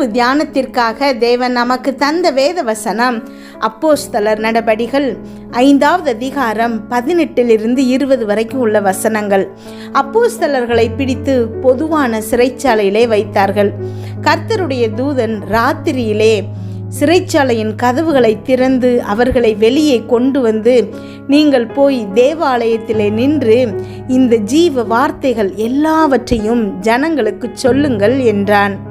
இரவு தியானத்திற்காக தேவன் நமக்கு தந்த வேத வசனம் அப்போஸ்தலர் நடபடிகள் ஐந்தாவது அதிகாரம் பதினெட்டிலிருந்து இருபது வரைக்கும் உள்ள வசனங்கள். அப்போஸ்தலர்களை பிடித்து பொதுவான சிறைச்சாலையிலே வைத்தார்கள். கர்த்தருடைய தூதன் ராத்திரியிலே சிறைச்சாலையின் கதவுகளை திறந்து அவர்களை வெளியே கொண்டு வந்து நீங்கள் போய் தேவாலயத்திலே நின்று இந்த ஜீவ வார்த்தைகள் எல்லாவற்றையும் ஜனங்களுக்கு சொல்லுங்கள் என்றான்.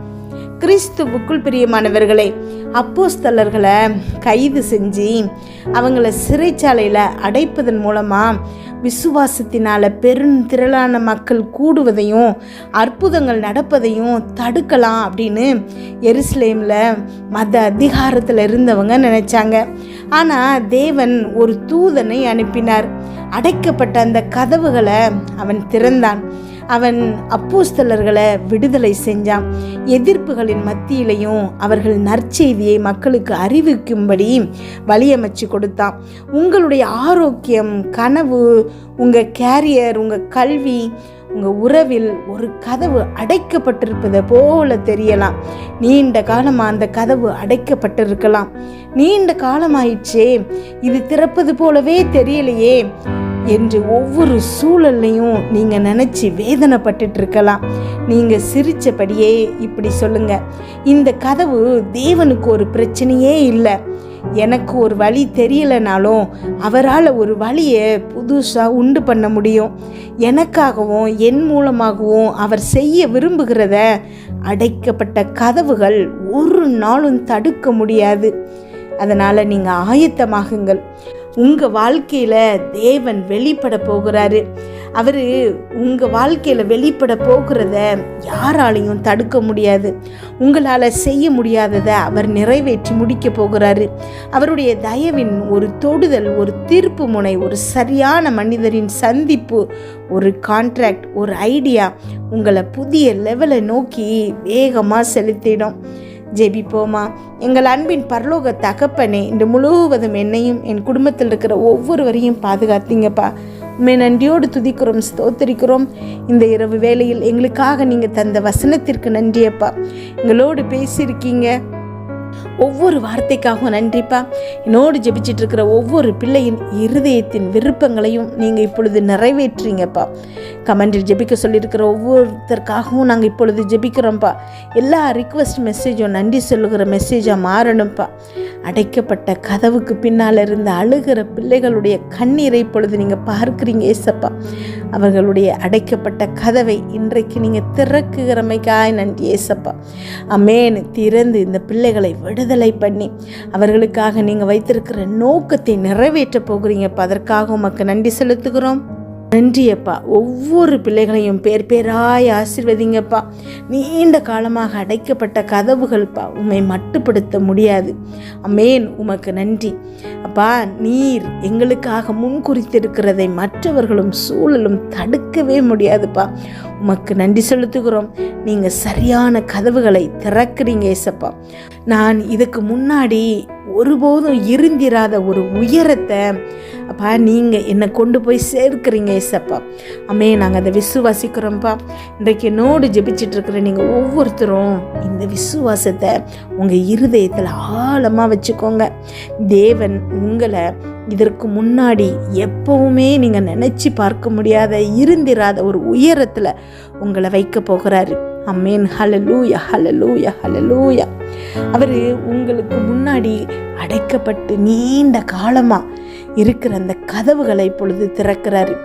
கிறிஸ்துவுக்குள் பிரியமானவர்களே அப்போஸ்தலர்களை கைது செஞ்சு அவங்கள சிறைச்சாலையில் அடைப்பதன் மூலமாக விசுவாசத்தினால் பெருந்திரளான மக்கள் கூடுவதையும் அற்புதங்கள் நடப்பதையும் தடுக்கலாம் அப்படின்னு எருசலேமில் மத அதிகாரத்தில் இருந்தவங்க நினச்சாங்க. ஆனால் தேவன் ஒரு தூதனை அனுப்பினார். அடைக்கப்பட்ட அந்த கதவுகளை அவன் திறந்தான். அவன் அப்போஸ்தலர்களை விடுதலை செஞ்சான். எதிர்ப்புகளின் மத்தியிலையும் அவர்கள் நற்செய்தியை மக்களுக்கு அறிவிக்கும்படி வழியமைச்சு கொடுத்தான். உங்களுடைய ஆரோக்கியம் கனவு உங்கள் கேரியர் உங்கள் கல்வி உங்கள் உறவில் ஒரு கதவு அடைக்கப்பட்டிருப்பதை போல தெரியலாம். நீண்ட காலமாக அந்த கதவு அடைக்கப்பட்டிருக்கலாம். நீண்ட காலமாயிடுச்சே இது திறப்பது போலவே தெரியலையே. என்று ஒவ்வொரு சூழல்லையும் நீங்கள் நினச்சி வேதனைப்பட்டுட்டு இருக்கலாம் நீங்கள் சிரித்தபடியே இப்படி சொல்லுங்கள் இந்த கதவு தேவனுக்கு ஒரு பிரச்சனையே இல்லை. எனக்கு ஒரு வழி தெரியலைனாலும் அவரால் ஒரு வழியை புதுசாக உண்டு பண்ண முடியும். எனக்காகவும் என் மூலமாகவும் அவர் செய்ய விரும்புகிறத அடைக்கப்பட்ட கதவுகள் ஒரு நாளும் தடுக்க முடியாது. அதனால் நீங்கள் ஆயத்தமாகுங்கள். உங்கள் வாழ்க்கையில் தேவன் வெளிப்பட போகிறாரு. அவர் உங்கள் வாழ்க்கையில் வெளிப்பட போகிறத யாராலையும் தடுக்க முடியாது. உங்களால் செய்ய முடியாததை அவர் நிறைவேற்றி முடிக்க போகிறாரு. அவருடைய தயவின் ஒரு தொடுதல் ஒரு தீர்ப்பு முனை ஒரு சரியான மனிதரின் சந்திப்பு ஒரு கான்ட்ராக்ட் ஒரு ஐடியா உங்களை புதிய லெவலை நோக்கி வேகமாக செலுத்திடும். ஜெபிப்போமா. எங்கள் அன்பின் பரலோக தகப்பனே இந்த முழுவதும் என்னையும் என் குடும்பத்தில் இருக்கிற ஒவ்வொருவரையும் பாதுகாத்தீங்கப்பா. உண்மை நன்றியோடு துதிக்கிறோம் ஸ்தோத்தரிக்கிறோம். இந்த இரவு வேளையில் எங்களுக்காக நீங்கள் தந்த வசனத்திற்கு நன்றியப்பா. எங்களோடு பேசியிருக்கீங்க. ஒவ்வொரு வார்த்தைக்காகவும் நன்றிப்பா. என்னோடு ஜெபிச்சிட்டு இருக்கிற ஒவ்வொரு பிள்ளையின் இருதயத்தின் விருப்பங்களையும் நீங்கள் இப்பொழுது நிறைவேற்றுறீங்கப்பா. கமெண்டில் ஜெபிக்க சொல்லியிருக்கிற ஒவ்வொருத்தருக்காகவும் நாங்கள் இப்பொழுது ஜெபிக்கிறோம்ப்பா. எல்லா ரிக்வஸ்ட் மெசேஜும் நன்றி சொல்லுகிற மெசேஜாக மாறணும்ப்பா. அடைக்கப்பட்ட கதவுக்கு பின்னால் இருந்த அழுகிற பிள்ளைகளுடைய கண்ணீரை இப்பொழுது நீங்கள் பார்க்குறீங்க ஏசப்பா. அவர்களுடைய அடைக்கப்பட்ட கதவை இன்றைக்கு நீங்கள் திறக்குகிறமைக்காய் நன்றி ஏசப்பா. அமேனு. திறந்து இந்த பிள்ளைகளை விடுதலை பண்ணி அவர்களுக்காக நீங்கள் வைத்திருக்கிற நோக்கத்தை நிறைவேற்ற போகிறீங்கப்பா. அதற்காக உமக்கு நன்றி செலுத்துகிறோம். நன்றியப்பா. ஒவ்வொரு பிள்ளைகளையும் பேர் பேராய் ஆசிர்வதிங்கப்பா. நீண்ட காலமாக அடைக்கப்பட்ட கதவுகள்ப்பா உம்மை மட்டுப்படுத்த முடியாது. அமேன். உமக்கு நன்றி. அப்பா நீர் எங்களுக்காக முன்குறித்திருக்கிறதை மற்றவர்களும் சூழலும் தடுக்கவே முடியாதுப்பா. உமக்கு நன்றி செலுத்துகிறோம். நீங்கள் சரியான கதவுகளை திறக்கிறீங்க ஏசப்பா. நான் இதுக்கு முன்னாடி ஒருபோதும் இருந்திராத ஒரு உயரத்தை அப்பா நீங்கள் என்னை கொண்டு போய் சேர்க்குறீங்க ஏசப்பா. அம்மே நாங்கள் அதை விசுவாசிக்கிறோம்ப்பா. இன்றைக்கு என்னோடு ஜெபிச்சிட்ருக்குற நீங்கள் ஒவ்வொருத்தரும் இந்த விசுவாசத்தை உங்கள் இருதயத்தில் ஆழமாக வச்சுக்கோங்க. தேவன் உங்களை இதற்கு முன்னாடி எப்பவுமே நீங்கள் நினச்சி பார்க்க முடியாத இருந்திராத ஒரு உயரத்தில் உங்களை வைக்க போகிறாரு. அம்மேன் ஹலலூயா ஹலலூயா ஹலலூயா அவர் உங்களுக்கு முன்னாடி அடைக்கப்பட்டு நீண்ட காலமாக இருக்கிற அந்த கதவுகளை இப்பொழுது திறக்கிறாரு.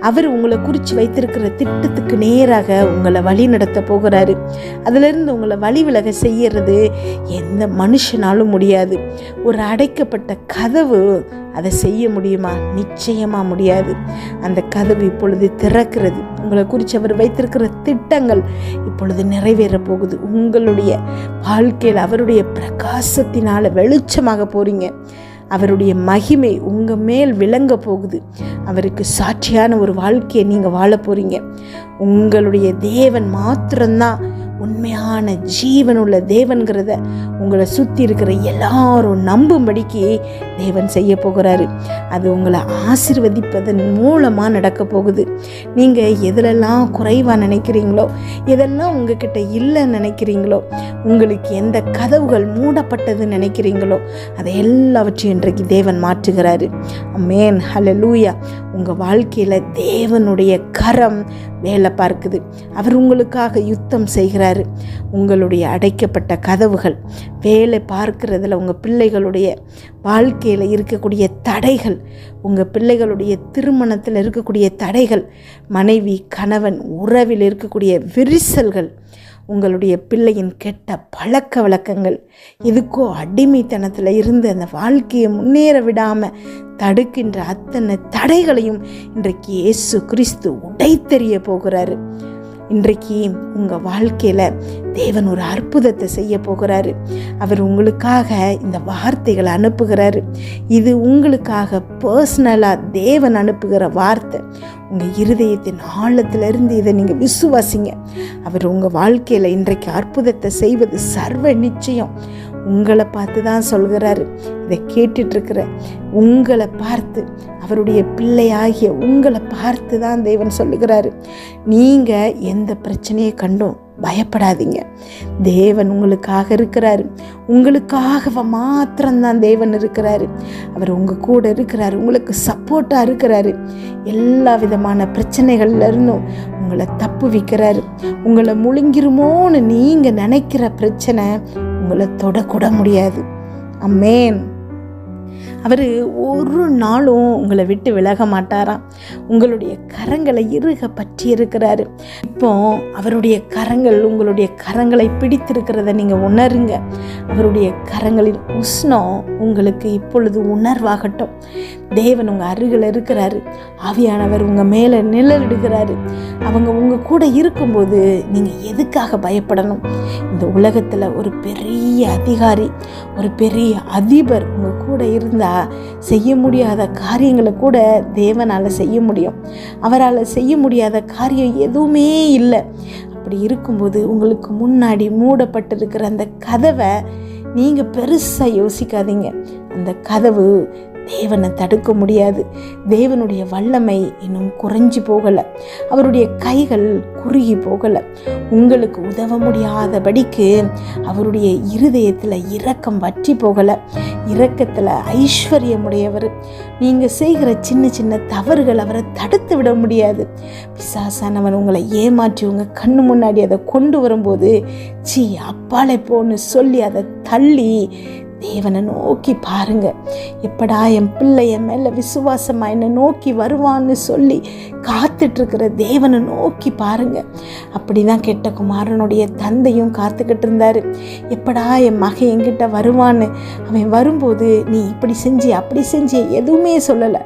அவர் உங்களை குறித்து வைத்திருக்கிற திட்டத்துக்கு நேராக உங்களை வழி நடத்த போகிறாரு. அதிலிருந்து உங்களை வழி விலக செய்யறது எந்த மனுஷனாலும் முடியாது. ஒரு அடைக்கப்பட்ட கதவு அதை செய்ய முடியுமா? நிச்சயமாக முடியாது. அந்த கதவு இப்பொழுது திறக்கிறது. உங்களை குறித்து அவர் வைத்திருக்கிற திட்டங்கள் இப்பொழுது நிறைவேற போகுது. உங்களுடைய வாழ்க்கையில் அவருடைய பிரகாசத்தினால் வெளிச்சமாக போகிறீங்க அவருடைய மகிமை உங்கள் மேல் விளங்க போகுது. அவருக்கு சாட்சியான ஒரு வாழ்க்கையை நீங்கள் வாழ போகிறீங்க உங்களுடைய தேவன் மாத்திரம்தான் உண்மையான ஜீவனுள்ள தேவன்கிறத உங்களை சுற்றி இருக்கிற எல்லாரும் நம்பும்படிக்கு தேவன் செய்ய போகிறாரு. அது உங்களை ஆசிர்வதிப்பதன் மூலமாக நடக்க போகுது. நீங்கள் எதிலெல்லாம் குறைவாக நினைக்கிறீங்களோ எதெல்லாம் உங்ககிட்ட இல்லைன்னு நினைக்கிறீங்களோ உங்களுக்கு எந்த கதவுகள் மூடப்பட்டதுன்னு நினைக்கிறீங்களோ அதை எல்லாவற்றையும் இன்றைக்கு தேவன் மாற்றுகிறாரு. மேன் ஹலோ லூயா உங்கள் வாழ்க்கையில் தேவனுடைய கரம் வேலை பார்க்குது. அவர் உங்களுக்காக யுத்தம் செய்கிறாரு. உங்களுடைய அடைக்கப்பட்ட கதவுகள் வேலை பார்க்கிறதுல உங்கள் பிள்ளைகளுடைய வாழ்க்கையில் இருக்கக்கூடிய தடைகள் உங்கள் பிள்ளைகளுடைய திருமணத்தில் இருக்கக்கூடிய தடைகள் மனைவி கணவன் உறவில் இருக்கக்கூடிய விரிசல்கள் உங்களுடைய பிள்ளையின் கெட்ட பழக்க வழக்கங்கள் எதுக்கோ அடிமைத்தனத்தில் இருந்து அந்த வாழ்க்கையை முன்னேற விடாமல் தடுக்கின்ற அத்தனை தடைகளையும் இன்றைக்கு இயேசு கிறிஸ்து உடைத்தெறிய போகிறாரு. இன்றைக்கு உங்கள் வாழ்க்கையில் தேவன் ஒரு அற்புதத்தை செய்ய போகிறாரு. அவர் உங்களுக்காக இந்த வார்த்தைகளை அனுப்புகிறாரு. இது உங்களுக்காக பர்சனலாக தேவன் அனுப்புகிற வார்த்தை. உங்கள் இருதயத்தின் ஆழத்திலிருந்து இதை நீங்கள் விசுவாசிங்க. அவர் உங்கள் வாழ்க்கையில் இன்றைக்கு அற்புதத்தை செய்வது சர்வ நிச்சயம். உங்களை பார்த்து தான் சொல்கிறாரு. இதை கேட்டுட்ருக்கிற உங்களை பார்த்து அவருடைய பிள்ளையாகிய உங்களை பார்த்து தான் தேவன் சொல்லுகிறாரு. நீங்கள் எந்த பிரச்சனையை கண்டும் பயப்படாதீங்க. தேவன் உங்களுக்காக இருக்கிறாரு. உங்களுக்காக மாத்திரம்தான் தேவன் இருக்கிறாரு. அவர் உங்கள் கூட இருக்கிறாரு. உங்களுக்கு சப்போர்ட்டாக இருக்கிறாரு. எல்லா விதமான பிரச்சனைகள்லேருந்தும் உங்களை தப்பு வைக்கிறாரு. உங்களை முழுங்கிருமோன்னு நீங்கள் நினைக்கிற பிரச்சனை உங்களை தொடக்கூட முடியாது. அம்மேன். அவர் ஒரு நாளும் உங்களை விட்டு விலக மாட்டாராம். உங்களுடைய கரங்களை இறுக பற்றி இருக்கிறாரு இப்போ அவருடைய கரங்கள் உங்களுடைய கரங்களை பிடித்திருக்கிறத நீங்கள் உணருங்க. அவருடைய கரங்களின் உஷ்ணம் உங்களுக்கு இப்பொழுது உணர்வாகட்டும். தேவன் உங்கள் அருகில் இருக்கிறாரு. ஆவியானவர் உங்கள் மேலே நிழலிடுகிறாரு. அவங்க உங்கள் கூட இருக்கும்போது நீங்கள் எதுக்காக பயப்படணும்? இந்த உலகத்தில் ஒரு பெரிய அதிகாரி ஒரு பெரிய அதிபர் உங்கள் கூட இருந்தால் செய்ய முடியாத காரியங்களை கூட தேவனால் செய்ய முடியும். அவரால் செய்ய முடியாத காரியம் எதுவுமே இல்லை. அப்படி இருக்கும்போது உங்களுக்கு முன்னாடி மூடப்பட்டிருக்கிற அந்த கதவை நீங்கள் பெருசாக யோசிக்காதீங்க. அந்த கதவு தேவனை தடுக்க முடியாது. தேவனுடைய வல்லமை இன்னும் குறைஞ்சி போகலை. அவருடைய கைகள் குறுகி போகலை. உங்களுக்கு உதவ முடியாதபடிக்கு அவருடைய இருதயத்தில் இரக்கம் வற்றி போகலை. இரக்கத்தில் ஐஸ்வர்யமுடையவர். நீங்கள் செய்கிற சின்ன சின்ன தவறுகள் அவரை தடுத்து விட முடியாது. பிசாசானவன் உங்களை ஏமாற்றி உங்கள் கண்ணு முன்னாடி அதை கொண்டு வரும்போது சீ அப்பாலே போன்னு சொல்லி அதை தள்ளி தேவனை நோக்கி பாருங்க. எப்படா என் பிள்ளை என் மேலே விசுவாசமாக என்னை நோக்கி வருவான்னு சொல்லி காத்துட்ருக்கிற தேவனை நோக்கி பாருங்க. அப்படி தான் கெட்ட குமாரனுடைய தந்தையும் காத்துக்கிட்டு இருந்தார் எப்படா என் மகன் என்கிட்ட வருவான்னு அவன் வரும்போது நீ இப்படி செஞ்சு அப்படி செஞ்சு எதுவுமே சொல்லலை.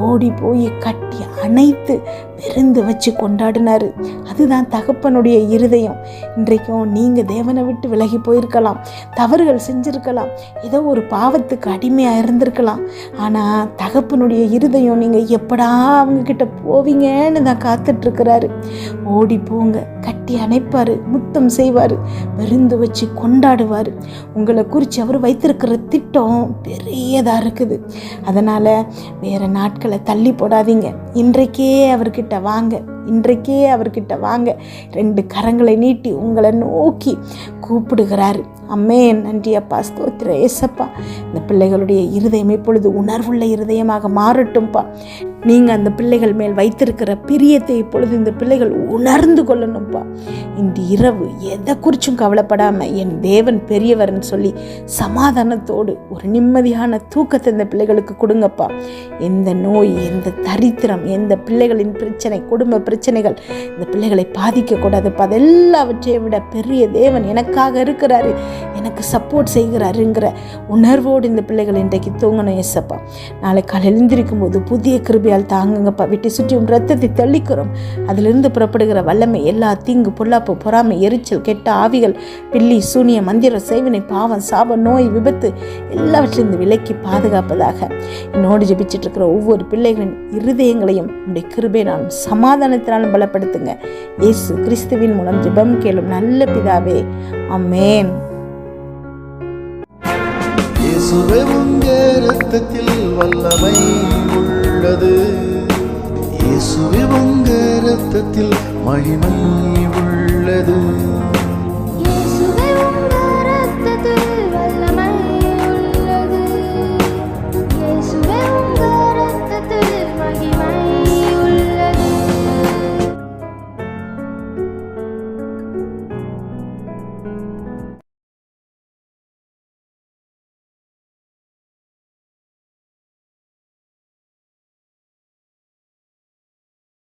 ஓடி போய் கட்டி அணைத்து விருந்து வச்சு கொண்டாடினாரு. அதுதான் தகப்பனுடைய இருதயம். இன்றைக்கும் நீங்கள் தேவனை விட்டு விலகி போயிருக்கலாம். தவறுகள் செஞ்சுருக்கலாம். ஏதோ ஒரு பாவத்துக்கு அடிமையாக இருந்திருக்கலாம். ஆனால் தகப்பனுடைய இருதயம் நீங்கள் எப்படா அவங்கக்கிட்ட போவீங்கன்னு தான் காத்துட்ருக்கிறாரு. ஓடி போங்க கட்டி அணைப்பார் முத்தம் செய்வார் விருந்து வச்சு கொண்டாடுவார். உங்களை குறித்து அவர் வைத்திருக்கிற திட்டம் பெரியதாக இருக்குது. அதனால் வேறு நாட்கள் தள்ளி போடாதீங்க. இன்றைக்கே அவர்கிட்ட வாங்க. இன்றைக்கே அவர்கிட்ட வாங்க. ரெண்டு கரங்களை நீட்டி உங்களை நோக்கி கூப்பிடுகிறாரு. அம்மே நன்றி அப்பா. ஸ்தோத்திர ஏசப்பா. இந்த பிள்ளைகளுடைய இருதயம் இப்பொழுது உணர்வுள்ள இருதயமாக மாறட்டும்ப்பா நீங்கள் அந்த பிள்ளைகள் மேல் வைத்திருக்கிற பிரியத்தை இப்பொழுது இந்த பிள்ளைகள் உணர்ந்து கொள்ளணும்ப்பா இந்த இரவு எதை குறிச்சும் கவலைப்படாமல் என் தேவன் பெரியவர்னு சொல்லி சமாதானத்தோடு ஒரு நிம்மதியான தூக்கத்தை இந்த பிள்ளைகளுக்கு கொடுங்கப்பா. எந்த நோய் எந்த தரித்திரம் எந்த பிள்ளைகளின் பிரச்சனை குடும்ப பிரச்சனைகள் இந்த பிள்ளைகளை பாதிக்கக்கூடாதுப்பா அதெல்லாவற்றையும் விட பெரிய தேவன் எனக்காக இருக்கிறாரு எனக்கு சப்போர்ட் செய்கிறாருங்கிற உணர்வோடு இந்த பிள்ளைகள் இன்றைக்கு தூங்கணும் ஏசப்பா. நாளை காலை எழுந்திருக்கும் போது புதிய கிருபியால் தாங்குங்கப்பா. வீட்டை சுற்றி உன் ரத்தத்தை தள்ளிக்கிறோம். அதிலிருந்து புறப்படுகிற வல்லமை எல்லா தீங்கு பொல்லாப்பு பொறாமை எரிச்சல் கெட்ட ஆவிகள் பில்லி சூனிய மந்திர சேவினை பாவம் சாப நோய் விபத்து எல்லாவற்றிலிருந்து விலக்கி பாதுகாப்பதாக. என்னோடு ஜெபிச்சிட்டு இருக்கிற ஒவ்வொரு பிள்ளைகளின் இருதயங்களையும் உடைய கிருபை நான் சமாதானத்தை பலப்படுத்தினாலும் பலப்படுத்துங்க. இயேசு கிறிஸ்துவின் மூலம் ஜெபம் கேளும் நல்ல பிதாவே. அம்மேன் ரத்தத்தில் வல்லமை உள்ளது. இயேசுவே உங்க ரத்தத்தில் மகிமை உள்ளது.